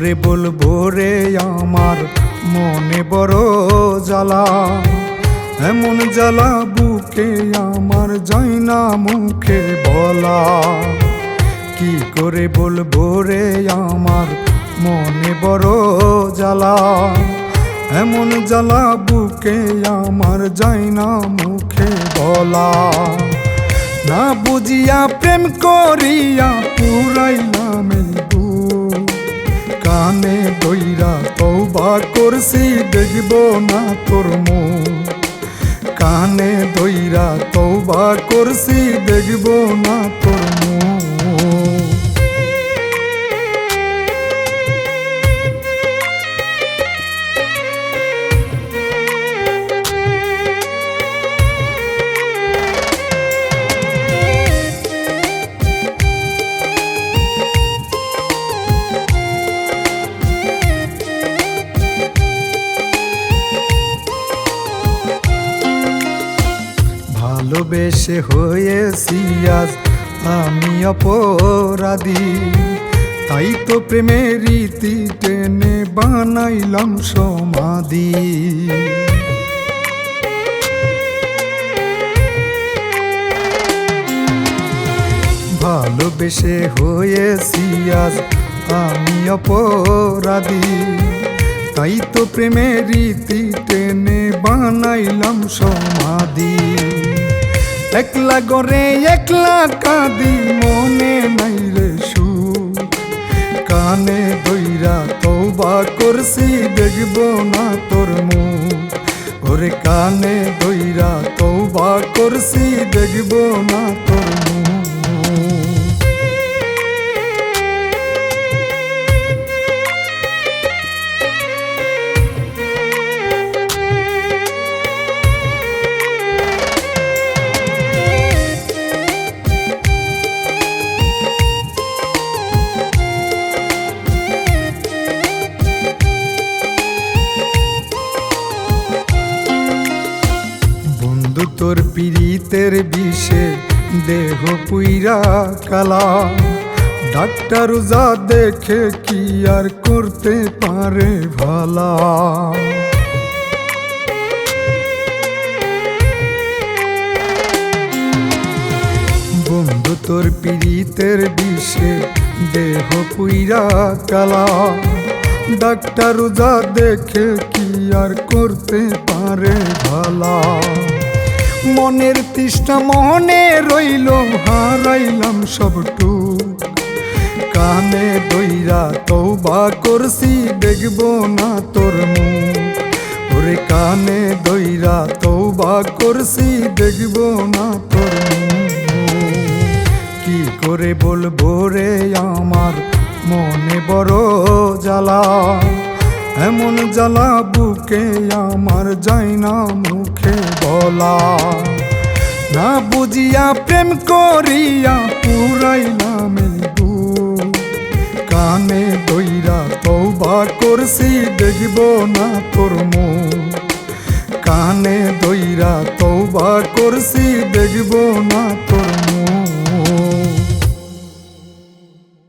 তোরে বলব রে আমার মনে বড় জ্বালা। এমন জ্বালা বুকে আমার যাই না মুখে বলা। কি করে বলব রে আমার মনে বড় জ্বালা। এমন জ্বালা বুকে আমার যাই না মুখে বলা। না বুঝিয়া প্রেম করিয়া পুরাইলামে কানে দইরা তৌবা করছি, দেখব না তোর মুখ কানে দইরা তৌবা করছি, দেখব না তোর ভালোবেসে হয়েছি আজ। আমি অপরাধী। তাই তো প্রেমের রীতি টেনে বানাইলাম সমাধি। ভালোবেসে হয়েছি আজ। আমি অপরাধী। তাই তো প্রেমের রীতি টেনে বানাইলাম সমাধি। একলা গরে একলা কাঁদি, মনে নাই রে সুখ। কানে দইরা তৌবা করছি, দেখব না তোর মুখ। ওরে কানে দইরা তৌবা করছি, দেখব না তোর পীড়িতের বিষে দেহ পুইরা কালা। ডাক্তার যা দেখে কি আর করতে পারে ভালা। বন্ধু তোর পীড়িতের বিষে দেহ পুইরা কালা। ডাক্তার যা দেখে কি আর করতে পারে ভালা। মনের তৃষ্ণা মনে রইল, হারাইলাম সবটু কানে দইরা তৌবা করছি, দেখব না তোর মুখ। ওরে কানে দইরা তৌবা করছি, দেখব না তোর কি করে বলব রে আমার মনে বড় জ্বালা, এমন জ্বালা বুকে আমার যায় না মুখে বলা না বুঝিয়া প্রেম করিয়া পুরাইলাম। কানে দইরা তৌবা করছি, দেখব না তোর মুখ কানে দইরা তৌবা করছি, দেখব না